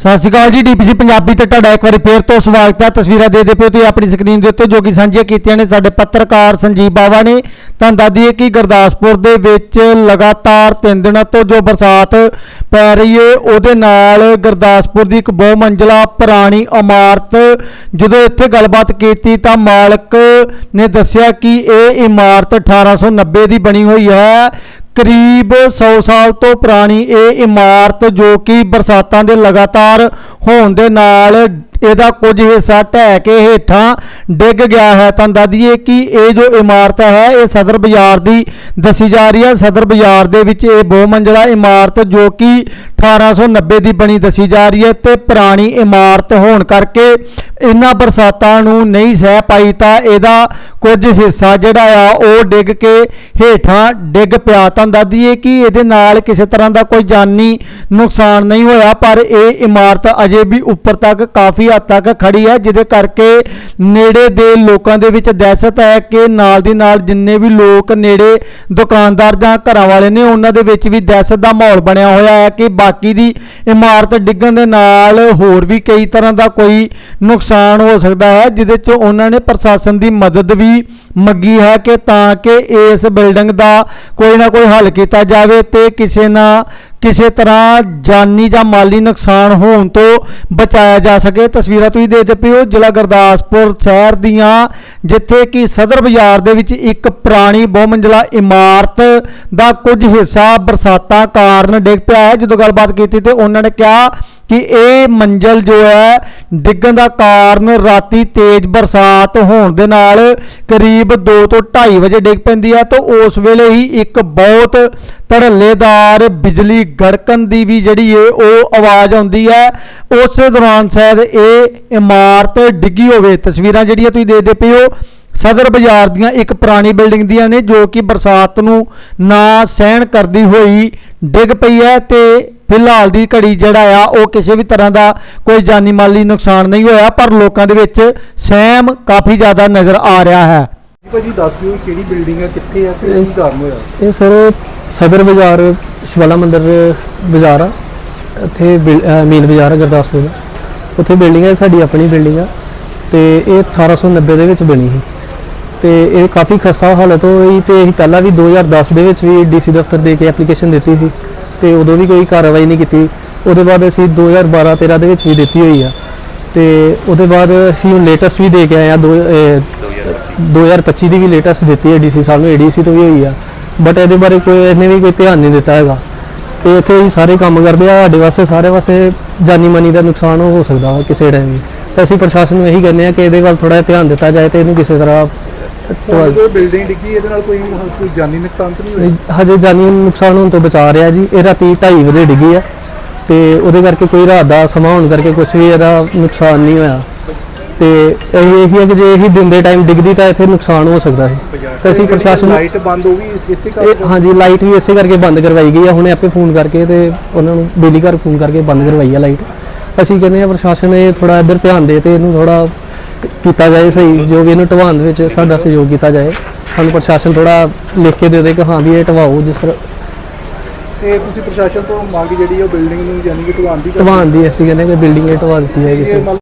ਸਤਿ ਸ਼੍ਰੀ ਅਕਾਲ ਜੀ, ਡੀਪੀਸੀ ਪੰਜਾਬੀ ਤੇ ਤੁਹਾਡਾ ਇੱਕ ਵਾਰੀ ਫੇਰ ਤੋਂ ਸਵਾਗਤ ਹੈ। ਤਸਵੀਰਾਂ ਦੇ ਦੇ ਪਿਓ ਤੁਸੀਂ ਆਪਣੀ ਸਕਰੀਨ ਦੇ ਉੱਤੇ ਜੋ ਕਿ ਸਾਂਝੀਆਂ ਕੀਤੀਆਂ ਨੇ ਸਾਡੇ ਪੱਤਰਕਾਰ ਸੰਜੀਵ ਬਾਵਾ ਨੇ। ਤੁਹਾਨੂੰ ਦੱਸ ਦਈਏ ਕਿ ਗੁਰਦਾਸਪੁਰ ਦੇ ਵਿੱਚ ਲਗਾਤਾਰ ਤਿੰਨ ਦਿਨਾਂ ਤੋਂ ਜੋ ਬਰਸਾਤ ਪੈ ਰਹੀ ਹੈ ਉਹਦੇ ਨਾਲ ਗੁਰਦਾਸਪੁਰ ਦੀ ਇੱਕ ਬਹੁ ਮੰਜ਼ਲਾ ਪੁਰਾਣੀ ਇਮਾਰਤ ਜਦੋਂ ਇੱਥੇ ਗੱਲਬਾਤ ਕੀਤੀ ਤਾਂ ਮਾਲਕ ਨੇ ਦੱਸਿਆ ਕਿ ਇਹ ਇਮਾਰਤ 1890 ਦੀ ਬਣੀ ਹੋਈ ਹੈ। ਕਰੀਬ 100 ਸਾਲ ਤੋਂ ਪੁਰਾਣੀ ਇਹ ਇਮਾਰਤ ਜੋ ਕਿ ਬਰਸਾਤਾਂ ਦੇ ਲਗਾਤਾਰ ਹੋਣ ਦੇ ਨਾਲ ਇਹਦਾ ਕੁਝ ਹਿੱਸਾ ਢਹਿ ਕੇ ਹੇਠਾਂ ਡਿੱਗ ਗਿਆ ਹੈ। ਤਾਂ ਦੱਸਦੀਏ ਕਿ ਇਹ ਜੋ ਇਮਾਰਤ ਹੈ, ਇਹ ਸਦਰ ਬਾਜ਼ਾਰ ਦੀ ਦੱਸੀ ਜਾ ਰਹੀ ਹੈ। ਸਦਰ ਬਾਜ਼ਾਰ ਦੇ ਵਿੱਚ ਇਹ ਬਹੁ ਮੰਜ਼ਲਾ ਇਮਾਰਤ ਜੋ ਕਿ 1890 ਦੀ ਬਣੀ ਦੱਸੀ ਜਾ ਰਹੀ ਹੈ ਤੇ ਪੁਰਾਣੀ ਇਮਾਰਤ ਹੋਣ ਕਰਕੇ ਇਹਨਾਂ ਬਰਸਾਤਾਂ ਨੂੰ ਨਹੀਂ ਸਹਿ ਪਾਈ ਤਾਂ ਇਹਦਾ ਕੁਝ ਹਿੱਸਾ ਜਿਹੜਾ ਆ, ਉਹ ਡਿੱਗ ਕੇ ਹੇਠਾਂ ਡਿੱਗ ਪਿਆ। ਤਾਂ ਦੱਸਦੀਏ ਕਿ ਇਹਦੇ ਨਾਲ ਕਿਸੇ ਤਰ੍ਹਾਂ ਦਾ ਕੋਈ ਜਾਨੀ ਨੁਕਸਾਨ ਨਹੀਂ ਹੋਇਆ, ਪਰ ਇਹ ਇਮਾਰਤ ਅਜੇ ਵੀ ਉੱਪਰ ਤੱਕ ਕਾਫੀ ਹੱਦ ਤੱਕ ਖੜੀ ਹੈ, ਜਿਹਦੇ ਕਰਕੇ ਨੇੜੇ ਦੇ ਲੋਕਾਂ ਦੇ ਵਿੱਚ ਦਹਿਸ਼ਤ ਹੈ ਕਿ ਨਾਲ ਦੀ ਨਾਲ ਜਿੰਨੇ ਵੀ ਲੋਕ ਨੇੜੇ ਦੁਕਾਨਦਾਰ ਜਾਂ ਘਰਾਂ ਵਾਲੇ ਨੇ, ਉਹਨਾਂ ਦੇ ਵਿੱਚ ਵੀ ਦਹਿਸ਼ਤ ਦਾ ਮਾਹੌਲ ਬਣਿਆ ਹੋਇਆ ਹੈ ਕਿ ਬਾਕੀ ਦੀ ਇਮਾਰਤ ਡਿੱਗਣ ਦੇ ਨਾਲ ਹੋਰ ਵੀ ਕਈ ਤਰ੍ਹਾਂ ਦਾ ਕੋਈ ਨੁਕਸਾਨ ਹੋ ਸਕਦਾ ਹੈ, ਜਿਹਦੇ 'ਚ ਉਹਨਾਂ ਨੇ ਪ੍ਰਸ਼ਾਸਨ ਦੀ ਮਦਦ ਵੀ ਮੰਗੀ ਹੈ ਕਿ ਤਾਂ ਕਿ ਇਸ ਬਿਲਡਿੰਗ ਦਾ ਕੋਈ ਨਾ ਕੋਈ ਹੱਲ ਕੀਤਾ ਜਾਵੇ ਤੇ ਕਿਸੇ ਨਾ ਕਿਸੇ ਤਰ੍ਹਾਂ ਜਾਨੀ ਜਾਂ ਮਾਲੀ ਨੁਕਸਾਨ ਹੋਣ ਤੋਂ ਬਚਾਇਆ ਜਾ ਸਕੇ। ਤਸਵੀਰਾਂ ਤੁਸੀਂ ਦੇਖਦੇ ਪਏ ਹੋ ਜ਼ਿਲ੍ਹਾ ਗੁਰਦਾਸਪੁਰ ਸ਼ਹਿਰ ਦੀਆਂ, ਜਿੱਥੇ ਕਿ ਸਦਰ ਬਾਜ਼ਾਰ ਦੇ ਵਿੱਚ ਇੱਕ ਪੁਰਾਣੀ ਬਹੁਮੰਜ਼ਲਾ ਇਮਾਰਤ ਦਾ ਕੁਝ ਹਿੱਸਾ ਬਰਸਾਤਾਂ ਕਾਰਨ ਡਿੱਗ ਪਿਆ ਹੈ। ਜਦੋਂ ਗੱਲਬਾਤ ਕੀਤੀ ਤੇ ਉਹਨਾਂ ਨੇ ਕਿਹਾ ਕਿ ਇਹ ਮੰਜ਼ਲ ਜੋ ਹੈ, ਡਿੱਗਣ ਦਾ ਕਾਰਨ ਰਾਤੀ ਤੇਜ਼ ਬਰਸਾਤ ਹੋਣ ਦੇ ਨਾਲ ਕਰੀਬ 2 ਤੋਂ 2:30 ਵਜੇ ਡਿੱਗ ਪੈਂਦੀ ਹੈ ਤਾਂ ਉਸ ਵੇਲੇ ਹੀ ਇੱਕ ਬਹੁਤ ਧੜੱਲੇਦਾਰ ਬਿਜਲੀ ਗੜਕਣ ਦੀ ਵੀ ਜਿਹੜੀ ਏ, ਉਹ ਆਵਾਜ਼ ਆਉਂਦੀ ਹੈ ਉਸ ਦੌਰਾਨ ਸ਼ਾਇਦ ਇਹ ਇਮਾਰਤ ਡਿੱਗੀ ਹੋਵੇ। ਤਸਵੀਰਾਂ ਜਿਹੜੀਆਂ ਤੁਸੀਂ ਦੇਖਦੇ ਪਏ ਹੋ, ਸਦਰ ਬਾਜ਼ਾਰ ਦੀਆਂ ਇੱਕ ਪੁਰਾਣੀ ਬਿਲਡਿੰਗ ਦੀਆਂ ਨੇ, ਜੋ ਕਿ ਬਰਸਾਤ ਨੂੰ ਨਾ ਸਹਿਣ ਕਰਦੀ ਹੋਈ ਡਿੱਗ ਪਈ ਹੈ ਤੇ ਫਿਲਹਾਲ ਦੀ ਘੜੀ ਜਿਹੜਾ ਆ ਉਹ ਕਿਸੇ ਵੀ ਤਰ੍ਹਾਂ ਦਾ ਕੋਈ ਜਾਨੀ ਮਾਲੀ ਨੁਕਸਾਨ ਨਹੀਂ ਹੋਇਆ ਪਰ ਲੋਕਾਂ ਦੇ ਵਿੱਚ ਸਹਿਮ ਕਾਫੀ ਜ਼ਿਆਦਾ ਨਜ਼ਰ ਆ ਰਿਹਾ ਹੈ। ਜੀ ਭਾਜੀ ਦੱਸ ਦਿਓ ਇਹ ਕਿਹੜੀ ਬਿਲਡਿੰਗ ਹੈ ਕਿੱਥੇ ਹੈ ਤੇ ਕੀ ਇਸ- ਕਾਰਨ ਹੋਇਆ? ਇਹ ਸਰ ਸਦਰ ਬਾਜ਼ਾਰ ਸ਼ਿਵਾਲਾ ਮੰਦਿਰ ਬਾਜ਼ਾਰ ਆ। ਇੱਥੇ ਮੇਨ ਬਾਜ਼ਾਰ ਆ ਗੁਰਦਾਸਪੁਰ ਦਾ। ਉੱਥੇ ਬਿਲਡਿੰਗ ਹੈ ਸਾਡੀ ਆਪਣੀ ਬਿਲਡਿੰਗ ਆ। ਤੇ ਇਹ 1890 ਦੇ ਵਿੱਚ ਬਣੀ ਸੀ। ਤੇ ਇਹ ਕਾਫੀ ਖਸਤਾ ਹਾਲਤ ਹੋਈ ਤੇ ਅਸੀਂ ਪਹਿਲਾਂ ਵੀ 2010 ਦੇ ਵਿੱਚ ਵੀ ਡੀਸੀ ਦਫ਼ਤਰ ਦੇ ਕੇ ਐਪਲੀਕੇਸ਼ਨ ਦਿੱਤੀ ਸੀ। ਤੇ ਉਦੋਂ ਵੀ ਕੋਈ ਕਾਰਵਾਈ ਨਹੀਂ ਕੀਤੀ। ਉਹਦੇ ਬਾਅਦ ਅਸੀਂ 2012 13 ਦੇ ਵਿੱਚ ਵੀ ਦਿੱਤੀ ਹੋਈ ਆ। ਤੇ ਉਹਦੇ ਬਾਅਦ ਅਸੀਂ ਹੁਣ ਲੇਟੈਸਟ ਵੀ ਦੇ ਕੇ ਆਏ ਆ ਦੋ ਅਹ, 2025 ਦੀ ਵੀ ਲੇਟੈਸਟ ਦਿੱਤੀ ਹੈ ਡੀਸੀ ਸਾਹਿਬ ਨੂੰ ਏਡੀਸੀ ਤੋਂ ਵੀ ਹੋਈ ਆ। ਬਟ ਇਹਦੇ ਬਾਰੇ ਕੋਈ ਇਹਨੇ ਵੀ ਕੋਈ ਧਿਆਨ ਨਹੀਂ ਦਿੱਤਾ ਹੈਗਾ। ਤੇ ਇੱਥੇ ਅਸੀਂ ਸਾਰੇ ਕੰਮ ਕਰਦੇ ਆ ਸਾਡੇ ਵਾਸਤੇ ਸਾਰੇ ਵਾਸਤੇ ਜਾਨੀ ਮਾਨੀ ਦਾ ਨੁਕਸਾਨ ਹੋ ਸਕਦਾ ਵਾ ਕਿਸੇ ਟਾਈਮ ਵੀ। ਤੇ ਅਸੀਂ ਪ੍ਰਸ਼ਾਸਨ ਨੂੰ ਇਹੀ ਕਹਿੰਦੇ ਆ ਕਿ ਇਹਦੇ ਵੱਲ ਥੋੜਾ ਧਿਆਨ ਦਿੱਤਾ ਜਾਏ ਤੇ ਇਹਨੂੰ ਕਿਸੇ ਤਰ੍ਹਾਂ ਤੁਹਾਨੂੰ ਜੋ ਬਿਲਡਿੰਗ ਡਿੱਗੀ ਇਹਦੇ ਨਾਲ ਕੋਈ ਕੋਈ ਜਾਨੀ ਨੁਕਸਾਨ ਤਾਂ ਨਹੀਂ ਹੋਇਆ? ਹਜੇ ਜਾਨੀ ਨੁਕਸਾਨ ਹੋਣ ਤੋਂ ਬਚਾ ਰਿਹਾ ਜੀ। ਇਹ ਰਾਤੀ 2:30 ਵਜੇ ਡਿੱਗੀ ਆ ਤੇ ਉਹਦੇ ਕਰਕੇ ਕੋਈ ਰਾਤ ਦਾ ਸਮਾਂ ਹੋਣ ਕਰਕੇ ਕੁਝ ਵੀ ਇਹਦਾ ਨੁਕਸਾਨ ਨਹੀਂ ਹੋਇਆ। ਤੇ ਇਹ ਇਹੀ ਹੈ ਕਿ ਜੇ ਇਹੀ ਦਿਨ ਦੇ ਟਾਈਮ ਡਿੱਗਦੀ ਤਾਂ ਇੱਥੇ ਨੁਕਸਾਨ ਹੋ ਸਕਦਾ ਹੈ ਤੇ ਅਸੀਂ ਪ੍ਰਸ਼ਾਸਨ ਨੂੰ ਲਾਈਟ ਬੰਦ ਹੋ ਗਈ ਇਸੇ ਕਰਕੇ ਹਾਂਜੀ ਲਾਈਟ ਵੀ ਇਸੇ ਕਰਕੇ ਬੰਦ ਕਰਵਾਈ ਗਈ ਆ। ਹੁਣੇ ਆਪੇ ਫੋਨ ਕਰਕੇ ਤੇ ਉਹਨਾਂ ਨੂੰ ਬਿਜਲੀ ਘਰ ਫੋਨ ਕਰਕੇ ਬੰਦ ਕਰਵਾਈ ਆ ਲਾਈਟ। ਅਸੀਂ ਕਹਿੰਦੇ ਆ ਪ੍ਰਸ਼ਾਸਨ ਇਹ ਥੋੜਾ ਇੱਧਰ ਧਿਆਨ ਦੇ ਤੇ ਇਹਨੂੰ ਥੋੜਾ ਕੀਤਾ ਜਾਏ ਸਹੀ ਜੋ ਵੀ ਇਹਨੂੰ ਢਵਾਉਣ ਦੇ ਵਿੱਚ ਸਾਡਾ ਸਹਿਯੋਗ ਕੀਤਾ ਜਾਏ। ਸਾਨੂੰ ਪ੍ਰਸ਼ਾਸਨ ਥੋੜਾ ਲਿਖ ਕੇ ਦੇ ਦੇ ਕਿ ਹਾਂ ਵੀ ਇਹ ਢਵਾਓ ਜਿਸ ਤਰ੍ਹਾਂ ਤੇ ਤੁਸੀਂ ਪ੍ਰਸ਼ਾਸਨ ਤੋਂ ਮੰਗ ਜਿਹੜੀ ਉਹ ਬਿਲਡਿੰਗ ਨੂੰ ਯਾਨੀ ਕਿ ਢਵਾਉਣ ਦੀ? ਢਵਾਉਣ ਦੀ ਅਸੀਂ ਕਹਿੰਦੇ ਕਿ ਬਿਲਡਿੰਗ ਇਹ ਢਵਾ ਦਿੱਤੀ ਹੈ ਕਿਸੇ ਇਹ ਮੰਨ